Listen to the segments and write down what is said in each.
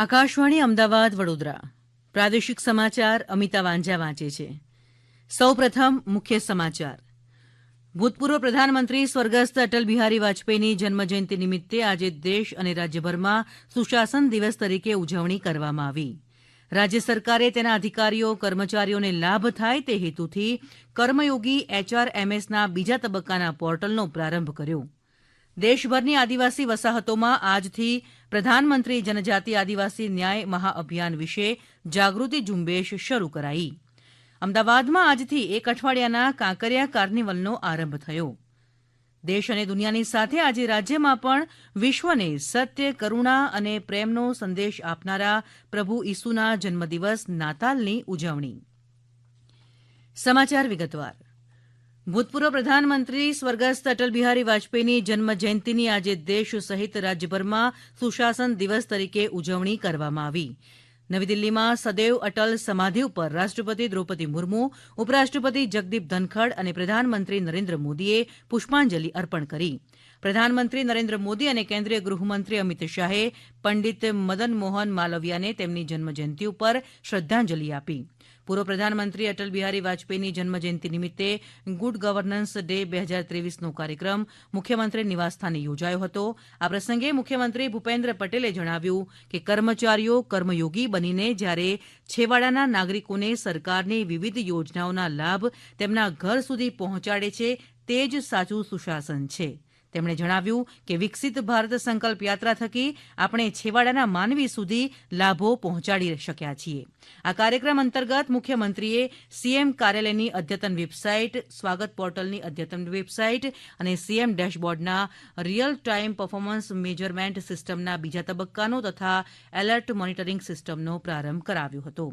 આકાશવાણી અમદાવાદ, વડોદરા. પ્રાદેશિક સમાચાર અમિતા વાંઝા વાંચે છે. સૌ પ્રથમ મુખ્ય સમાચાર. ભૂતપૂર્વ પ્રધાનમંત્રી સ્વર્ગસ્થ અટલ બિહારી વાજપેયીની જન્મજયંતિ નિમિત્તે આજે દેશ અને રાજ્યભરમાં સુશાસન દિવસ તરીકે ઉજવણી કરવામાં આવી. રાજ્ય સરકારે તેના અધિકારીઓ, કર્મચારીઓને લાભ થાય તે હેતુથી કર્મયોગી એચઆરએમએસના બીજા તબક્કાના પોર્ટલનો પ્રારંભ કર્યો. દેશભરની આદિવાસી વસાહતોમાં આજથી પ્રધાનમંત્રી જનજાતિ આદિવાસી ન્યાય મહાઅભિયાન વિશે જાગૃતિ ઝુંબેશ શરૂ કરાઈ. અમદાવાદમાં આજથી એક અઠવાડિયાના કાંકરિયા કાર્નિવલનો આરંભ થયો. દેશ અને દુનિયાની સાથે આજે રાજ્યમાં પણ વિશ્વને સત્ય, કરુણા અને પ્રેમનો સંદેશ આપનારા પ્રભુ ઈસુના જન્મદિવસ નાતાલની ઉજવણી. સમાચાર વિગતવાર. ભૂતપૂર્વ પ્રધાનમંત્રી સ્વર્ગસ્થ અટલ બિહારી વાજપેયીની જન્મ જયંતિની આજે દેશ સહિત રાજ્યભરમાં સુશાસન દિવસ તરીકે ઉજવણી કરવામાં આવી. નવી દિલ્હીમાં સદૈવ અટલ સમાધિ ઉપર રાષ્ટ્રપતિ દ્રૌપદી મુર્મુ, ઉપરાષ્ટ્રપતિ જગદીપ ધનખડ અને પ્રધાનમંત્રી નરેન્દ્ર મોદીએ પુષ્પાંજલિ અર્પણ કરી. પ્રધાનમંત્રી નરેન્દ્ર મોદી અને કેન્દ્રીય ગૃહમંત્રી અમિત શાહે પંડિત મદન મોહન માલવિયાને તેમની જન્મજયંતિ ઉપર શ્રદ્ધાંજલિ આપી. પૂર્વ પ્રધાનમંત્રી અટલ બિહારી વાજપેયીની જન્મજયંતિ નિમિત્તે ગુડ ગવર્નન્સ ડે બે હજાર ત્રેવીસનો કાર્યક્રમ મુખ્યમંત્રી નિવાસસ્થાને યોજાયો હતો. આ પ્રસંગે મુખ્યમંત્રી ભૂપેન્દ્ર પટેલે જણાવ્યું કે કર્મચારીઓ, કર્મયોગી બનીને જ્યારે છેવાડાના નાગરિકોને સરકારની વિવિધ યોજનાઓના લાભ તેમના ઘર સુધી પહોંચાડે છે, તે જ સાચું સુશાસન છે. તેમણે જણાવ્યું કે વિકસિત ભારત સંકલ્પ યાત્રા થકી આપણે છેવાડાના માનવી સુધી લાભો પહોંચાડી શક્યા છીએ. આ કાર્યક્રમ અંતર્ગત મુખ્યમંત્રીએ સીએમ કાર્યાલયની અદ્યતન વેબસાઇટ, સ્વાગત પોર્ટલની અદ્યતન વેબસાઇટ અને સીએમ ડેશબોર્ડના રિયલ ટાઇમ પરફોર્મન્સ મેજરમેન્ટ સિસ્ટમના બીજા તબક્કાનો તથા એલર્ટ મોનિટરિંગ સિસ્ટમનો પ્રારંભ કરાવ્યો હતો.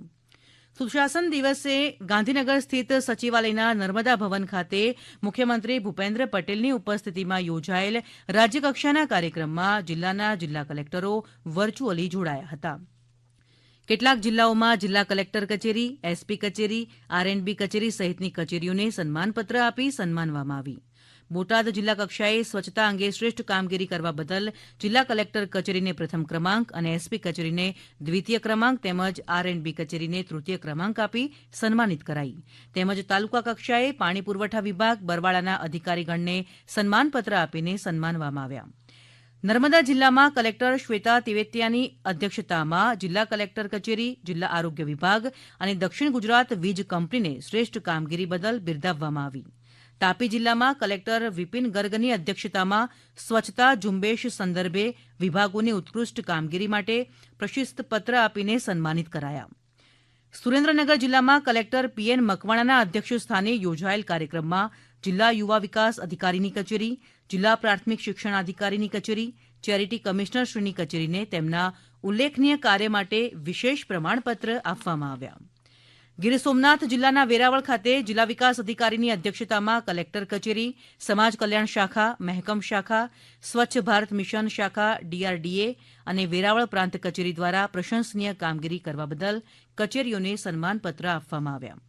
સુશાસન દિવસે ગાંધીનગર સ્થિત સચિવાલયના નર્મદા ભવન ખાતે મુખ્યમંત્રી ભૂપેન્દ્ર પટેલની ઉપસ્થિતિમાં યોજાયેલ રાજ્યકક્ષાના કાર્યક્રમમાં જિલ્લાના જિલ્લા કલેક્ટરો વર્ચ્યુઅલી જોડાયા હતા. કેટલાક જિલ્લાઓમાં જિલ્લા કલેક્ટર કચેરી, એસપી કચેરી આરએનબી કચેરી સહિતની કચેરીઓને સન્માનપત્ર આપી સન્માનવામાં આવી. બોટાદ જિલ્લા કક્ષાએ સ્વચ્છતા અંગે શ્રેષ્ઠ કામગીરી કરવા બદલ જિલ્લા કલેક્ટર કચેરીને પ્રથમ ક્રમાંક અને એસપી કચેરીને દ્વિતીય ક્રમાંક તેમજ આરએનબી કચેરીને તૃતીય ક્રમાંક આપી સન્માનિત કરાઈ. તેમજ તાલુકા કક્ષાએ પાણી પુરવઠા વિભાગ બરવાળાના અધિકારીગણને સન્માનપત્ર આપીને સન્માનવામાં આવ્યા. નર્મદા જિલ્લામાં કલેક્ટર શ્વેતા તિવેતિયાની અધ્યક્ષતામાં જિલ્લા કલેક્ટર કચેરી, જિલ્લા આરોગ્ય વિભાગ અને દક્ષિણ ગુજરાત વીજ કંપનીને શ્રેષ્ઠ કામગીરી બદલ બિરદાવવામાં આવી. તાપી જિલ્લામાં કલેક્ટર વિપિન ગર્ગની અધ્યક્ષતામાં સ્વચ્છતા ઝુંબેશ સંદર્ભે વિભાગોની ઉત્કૃષ્ટ કામગીરી માટે પ્રશસ્તિપત્ર આપીને સન્માનિત કરાયા. સુરેન્દ્રનગર જિલ્લામાં કલેક્ટર પીએન મકવાણાના અધ્યક્ષ સ્થાને યોજાયેલ કાર્યક્રમમાં જિલ્લા યુવા વિકાસ અધિકારીની કચેરી, જિલ્લા પ્રાથમિક શિક્ષણાધિકારીની કચેરી, ચેરિટી કમિશનરશ્રીની કચેરીને તેમના ઉલ્લેખનીય કાર્ય માટે વિશેષ પ્રમાણપત્ર આપવામાં આવ્યા. ગીર સોમનાથ જિલ્લાના વેરાવળ ખાતે જિલ્લા વિકાસ અધિકારીની અધ્યક્ષતામાં કલેક્ટર કચેરી, સમાજ કલ્યાણ શાખા, મહેકમ શાખા, સ્વચ્છ ભારત મિશન શાખા, ડીઆરડીએ અને વેરાવળ પ્રાંત કચેરી દ્વારા પ્રશંસનીય કામગીરી કરવા બદલ કચેરીઓને સન્માનપત્ર આપવામાં આવ્યા.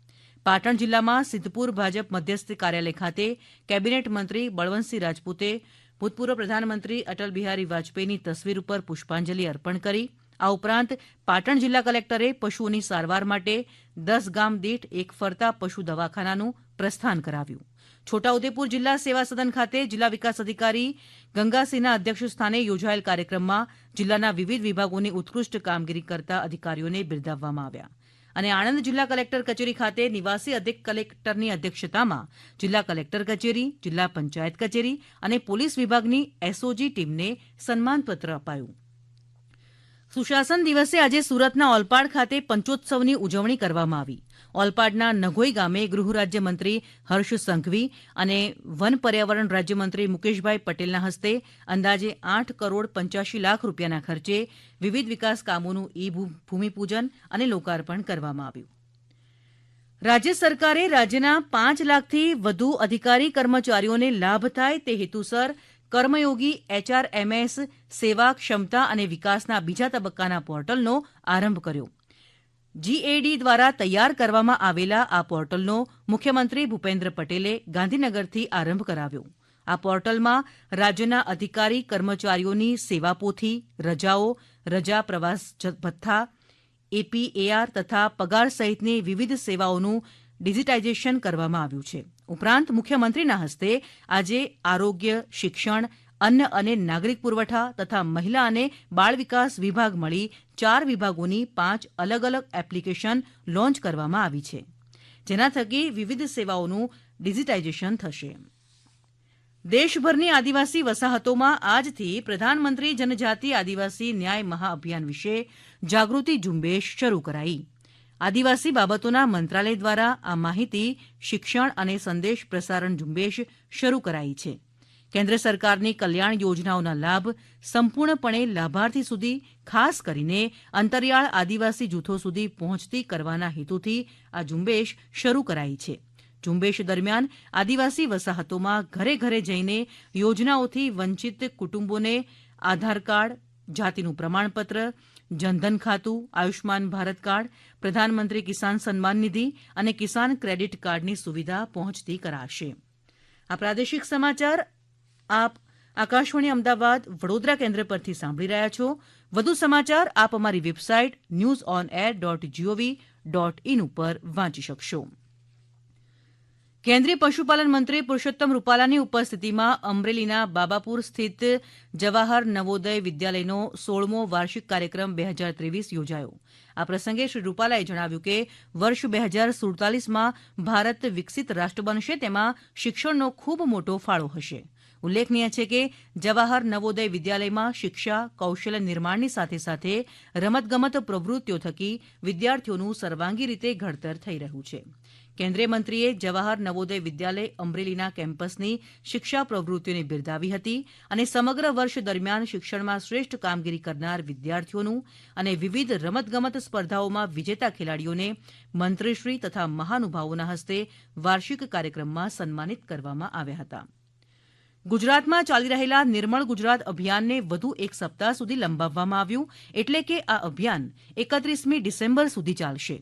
પાટણ જિલ્લામાં સિદ્ધપુર ભાજપ મધ્યસ્થ કાર્યાલય ખાતે કેબિનેટ મંત્રી બળવંતસિંહ રાજપૂતે ભૂતપૂર્વ પ્રધાનમંત્રી અટલ બિહારી વાજપેયીની તસવીર ઉપર પુષ્પાંજલિ અર્પણ કરી આ ઉપરાંત પાટણ જિલ્લા કલેક્ટરે પશુઓની સારવાર માટે દસ ગામ દીઠ એક ફરતા પશુ દવાખાનાનું પ્રસ્થાન કરાવ્યું. છોટાઉદેપુર જિલ્લા સેવા સદન ખાતે જિલ્લા વિકાસ અધિકારી ગંગાસિંહના અધ્યક્ષસ્થાને યોજાયેલ કાર્યક્રમમાં જિલ્લાના વિવિધ વિભાગોની ઉત્કૃષ્ટ કામગીરી કરતા અધિકારીઓને બિરદાવવામાં આવ્યા. અને આણંદ જિલ્લા કલેક્ટર કચેરી ખાતે નિવાસી અધિક કલેક્ટરની અધ્યક્ષતામાં જિલ્લા કલેક્ટર કચેરી, જિલ્લા પંચાયત કચેરી અને પોલીસ વિભાગની એસઓજી ટીમને સન્માનપત્ર અપાયું. સુશાસન દિવસે આજે સુરતના ઓલપાડ ખાતે પંચોત્સવની ઉજવણી કરવામાં આવી. ઓલપાડના નઘોઈ ગામે ગૃહ હર્ષ સંઘવી અને વન પર્યાવરણ રાજ્યમંત્રી મુકેશભાઈ પટેલના હસ્તે અંદાજે આઠ કરોડ પંચ્યાસી લાખ રૂપિયાના ખર્ચે વિવિધ વિકાસ કામોનું ઈ ભૂમિપૂજન અને લોકાર્પણ કરવામાં આવ્યું. રાજ્ય સરકારે રાજ્યના પાંચ લાખથી વધુ અધિકારી કર્મચારીઓને લાભ થાય તે હેતુસર કર્મયોગી એચઆરએમએસ સેવા, ક્ષમતા અને વિકાસના બીજા તબક્કાના પોર્ટલનો આરંભ કર્યો. જીએડી દ્વારા તૈયાર કરવામાં આવેલા આ પોર્ટલનો મુખ્યમંત્રી ભૂપેન્દ્ર પટેલે ગાંધીનગરથી આરંભ કરાવ્યો. આ પોર્ટલમાં રાજ્યના અધિકારી, કર્મચારીઓની સેવાપોથી રજાઓ, રજા પ્રવાસ ભથ્થા એપીએઆર તથા પગાર સહિતની વિવિધ સેવાઓનું ડિજીટાઇઝેશન કરવામાં આવ્યું છે. ઉપરાંત મુખ્યમંત્રીના હસ્તે આજે આરોગ્ય, શિક્ષણ, અન્ન અને નાગરિક પુરવઠા તથા મહિલા અને બાળ વિકાસ વિભાગ મળી ચાર વિભાગોની પાંચ અલગ અલગ એપ્લિકેશન લોન્ચ કરવામાં આવી છે. જેના થકી વિવિધ સેવાઓનું ડિજીટાઇઝેશન થશે. દેશભરની આદિવાસી વસાહતોમાં આજથી પ્રધાનમંત્રી જનજાતિ આદિવાસી ન્યાય મહાઅભિયાન વિશે જાગૃતિ ઝુંબેશ શરૂ કરાઈ. આદિવાસી બાબતોના મંત્રાલય દ્વારા આ માહિતી શિક્ષણ અને સંદેશ પ્રસારણ ઝુંબેશ શરૂ કરાઈ છે. કેન્દ્ર સરકારની કલ્યાણ યોજનાઓના લાભ સંપૂર્ણપણે લાભાર્થી સુધી, ખાસ કરીને અંતરિયાળ આદિવાસી જૂથો સુધી પહોંચતી કરવાના હેતુથી આ ઝુંબેશ શરૂ કરાઈ છે. ઝુંબેશ દરમિયાન આદિવાસી વસાહતોમાં ઘરે ઘરે જઈને યોજનાઓથી વંચિત કુટુંબોને આધાર કાર્ડ, જાતિનું પ્રમાણપત્ર જનધન ખાતું, આયુષ્માન ભારત કાર્ડ, પ્રધાનમંત્રી કિસાન સન્માન નિધિ અને કિસાન ક્રેડિટ કાર્ડની સુવિધા પહોંચતી કરાશે. આ પ્રાદેશિક સમાચાર આપ આકાશવાણી અમદાવાદ વડોદરા કેન્દ્ર પરથી સાંભળી રહ્યા છો. વધુ સમાચાર આપ અમારી website news on air dot G O V dot in ઉપર વાંચી શકશો. કેન્દ્રીય પશુપાલન મંત્રી પુરૂષોત્તમ રૂપાલાની ઉપસ્થિતિમાં અમરેલીના બાબાપુર સ્થિત જવાહર નવોદય વિદ્યાલયનો સોળમો વાર્ષિક કાર્યક્રમ બે હજાર ત્રેવીસ યોજાયો. આ પ્રસંગે શ્રી રૂપાલાએ જણાવ્યું કે, વર્ષ બે હજાર સુડતાલીસમાં ભારત વિકસિત રાષ્ટ્ર બનશે, તેમાં શિક્ષણનો ખૂબ મોટો ફાળો હશે. ઉલ્લેખનીય છે કે જવાહર નવોદય વિદ્યાલયમાં શિક્ષા કૌશલ્ય નિર્માણની સાથે સાથે રમતગમત પ્રવૃત્તિઓ થકી વિદ્યાર્થીઓનું સર્વાંગી રીતે ઘડતર થઈ રહ્યું છે. કેન્દ્રીય મંત્રીએ જવાહર નવોદય વિદ્યાલય અમરેલીના કેમ્પસની શિક્ષા પ્રવૃત્તિઓને બિરદાવી હતી અને સમગ્ર વર્ષ દરમિયાન શિક્ષણમાં શ્રેષ્ઠ કામગીરી કરનાર વિદ્યાર્થીઓનું અને વિવિધ રમતગમત સ્પર્ધાઓમાં વિજેતા ખેલાડીઓને મંત્રીશ્રી તથા મહાનુભાવોના હસ્તે વાર્ષિક કાર્યક્રમમાં સન્માનિત કરવામાં આવ્યા હતા. ગુજરાતમાં ચાલી રહેલા નિર્મળ ગુજરાત અભિયાનને વધુ એક સપ્તાહ સુધી લંબાવવામાં આવ્યું, એટલે કે આ અભિયાન એકત્રીસમી ડિસેમ્બર સુધી ચાલશે.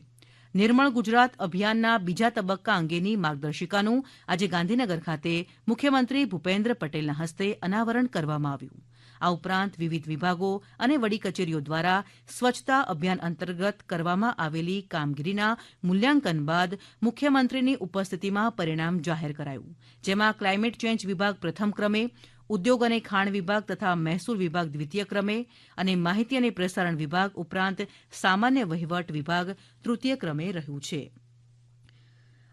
નિર્મળ ગુજરાત અભિયાનના બીજા તબક્કા અંગેની માર્ગદર્શિકાનું આજે ગાંધીનગર ખાતે મુખ્યમંત્રી ભૂપેન્દ્ર પટેલના હસ્તે અનાવરણ કરવામાં આવ્યું. આ ઉપરાંત વિવિધ વિભાગો અને વડી કચેરીઓ દ્વારા સ્વચ્છતા અભિયાન અંતર્ગત કરવામાં આવેલી કામગીરીના મૂલ્યાંકન બાદ મુખ્યમંત્રીની ઉપસ્થિતિમાં પરિણામ જાહેર કરાયું, જેમાં ક્લાઇમેટ ચેન્જ વિભાગ પ્રથમ ક્રમે, ઉદ્યોગ અને ખાણ વિભાગ તથા મહેસૂલ વિભાગ દ્વિતીય ક્રમે અને માહિતી અને પ્રસારણ વિભાગ ઉપરાંત સામાન્ય વહીવટ વિભાગ તૃતીય ક્રમે રહ્યું છે.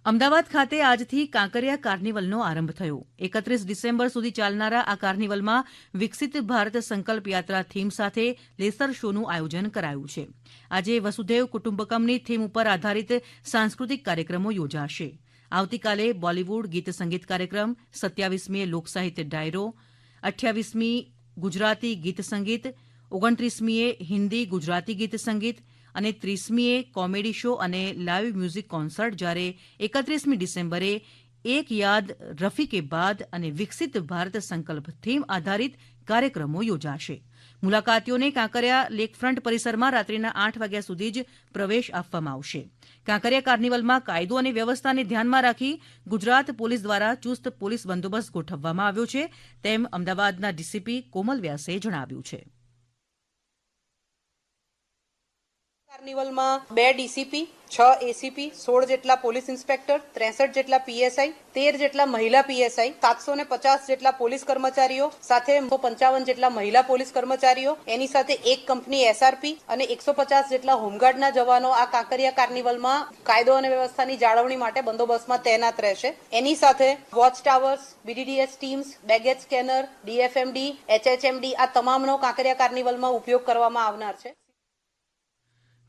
અમદાવાદ ખાતે આજથી કાંકરિયા કાર્નિવલનો આરંભ થયો. એકત્રીસ ડિસેમ્બર સુધી ચાલનારા આ કાર્નિવલમાં વિકસિત ભારત સંકલ્પ યાત્રા થીમ સાથે લેસર શોનું આયોજન કરાયું છે. આજે વસુધૈવ કુટુંબકમની થીમ ઉપર આધારિત સાંસ્કૃતિક કાર્યક્રમો યોજાશે. આવતીકાલે બોલીવુડ ગીત સંગીત કાર્યક્રમ સત્યાવીસમીએ લોકસાહિત્ય ડાયરો, અઠ્યાવીસમી ગુજરાતી ગીત સંગીત ઓગણત્રીસમીએ હિન્દી ગુજરાતી ગીત સંગીત અને ત્રીસમીએ કોમેડી શો અને લાઇવ મ્યુઝિક કોન્સર્ટ જ્યારે એકત્રીસમી ડિસેમ્બરે એક યાદ રફીકે બાદ અને વિકસિત ભારત સંકલ્પ થીમ આધારિત કાર્યક્રમો યોજાશે. મુલાકાતીઓને કાંકરિયા લેકફ્રન્ટ પરિસરમાં રાત્રિના આઠ વાગ્યા સુધી જ પ્રવેશ આપવામાં આવશે. કાંકરિયા કાર્નિવલમાં કાયદો અને વ્યવસ્થાને ધ્યાનમાં રાખી ગુજરાત પોલીસ દ્વારા ચુસ્ત પોલીસ બંદોબસ્ત ગોઠવવામાં આવ્યો છે, તેમ અમદાવાદના ડીસીપી કોમલ વ્યાસે જણાવ્યું છે. કાર્નિવલમાં બે ડીસીપી, છ એસીપી, સોળ જેટલા પોલીસ ઇન્સ્પેક્ટર, ત્રેસઠ જેટલા પીએસઆઈ, તેર જેટલા મહિલા પીએસઆઈ, સાતસો ને પચાસ જેટલા પોલીસ કર્મચારીઓ, સાથે પંચાવન જેટલા મહિલા પોલીસ કર્મચારીઓ, એની સાથે એક કંપની એસઆરપી અને એકસો પચાસ જેટલા હોમગાર્ડના જવાનો આ કાંકરિયા કાર્નિવલમાં કાયદો અને વ્યવસ્થાની જાળવણી માટે બંદોબસ્તમાં તૈનાત રહેશે. એની સાથે watch towers BDDS teams baggage scanner DFMD HHMD આ તમામનો કાંકરિયા કાર્નિવલમાં ઉપયોગ કરવામાં આવનાર છે.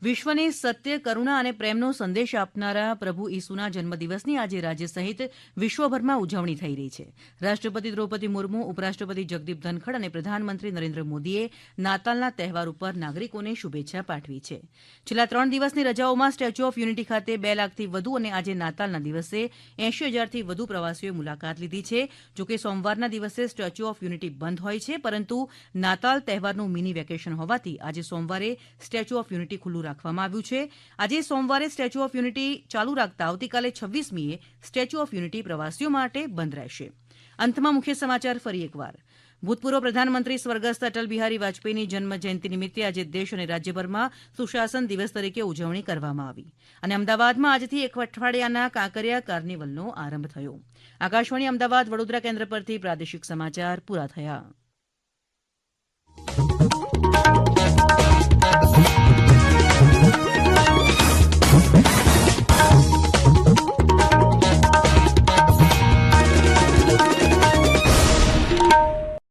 વિશ્વને સત્ય, કરુણા અને પ્રેમનો સંદેશ આપનારા પ્રભુ ઈસુના જન્મદિવસની આજે રાજ્ય સહિત વિશ્વભરમાં ઉજવણી થઈ રહી છે. રાષ્ટ્રપતિ દ્રૌપદી મુર્મુ, ઉપરાષ્ટ્રપતિ જગદીપ ધનખડ અને પ્રધાનમંત્રી નરેન્દ્ર મોદીએ નાતાલના તહેવાર ઉપર નાગરિકોને શુભેચ્છા પાઠવી છે. છેલ્લા ત્રણ દિવસની રજાઓમાં સ્ટેચ્યુ ઓફ યુનિટી ખાતે બે લાખથી વધુ અને આજે નાતાલના દિવસે એંશી હજારથી વધુ પ્રવાસીઓએ મુલાકાત લીધી છે. જોકે સોમવારના દિવસે સ્ટેચ્યુ ઓફ યુનિટી બંધ હોય છે, પરંતુ નાતાલ તહેવારનું મિની વેકેશન હોવાથી આજે સોમવારે સ્ટેચ્યુ ઓફ યુનિટી ખુલ્લું રાખવામાં આવ્યું છે. આજે સોમવારે સ્ટેચ્યુ ઓફ યુનિટી ચાલુ રાખતા આવતીકાલે છવ્વીસમીએ સ્ટેચ્યુ ઓફ યુનિટી પ્રવાસીઓ માટે બંધ રહેશે. અંતમાં મુખ્ય સમાચાર ફરી એકવાર. ભૂતપૂર્વ પ્રધાનમંત્રી સ્વર્ગસ્થ અટલ બિહારી વાજપેયીની જન્મ જયંતિ નિમિત્તે આજે દેશ અને રાજ્યભરમાં સુશાસન દિવસ તરીકે ઉજવણી કરવામાં આવી. અને અમદાવાદમાં આજથી એક અઠવાડિયાના કાંકરિયા કાર્નિવલનો આરંભ થયો. આકાશવાણી અમદાવાદ વડોદરા કેન્દ્ર પરથી પ્રાદેશિક સમાચાર પૂરા થયા.